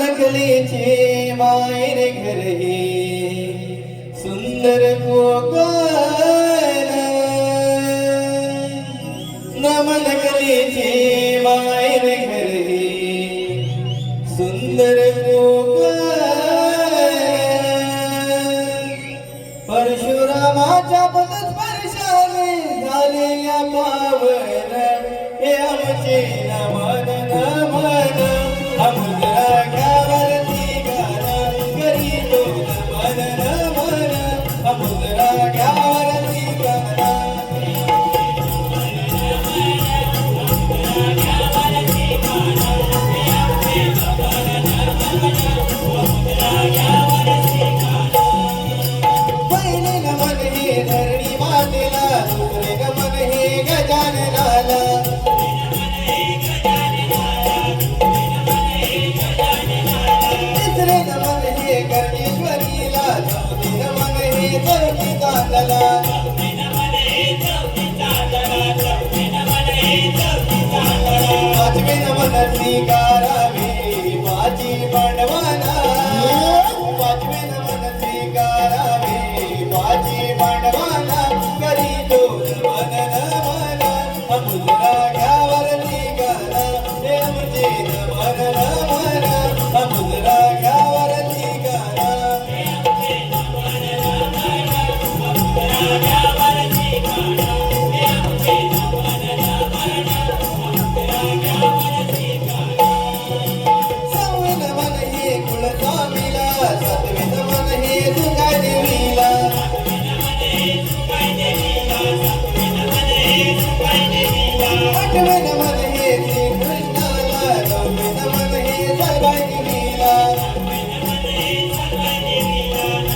नकलीचे मायर घर. सुंदर कोकण नमन कलीचे मायर घर. सुंदर कोकण परशुरामाच्या पदस्पर्शाने झाले या पावन धरणी मातेला दुसरे नमन हे गजाननाला. तिसरे नमन हे कर्णेश्वरीला चौथे हे चौथी पाचवे नमन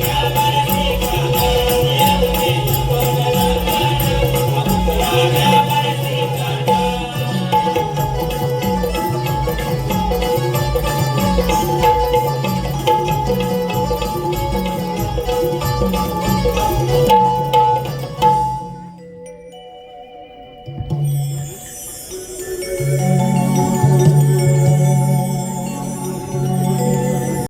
Yeah.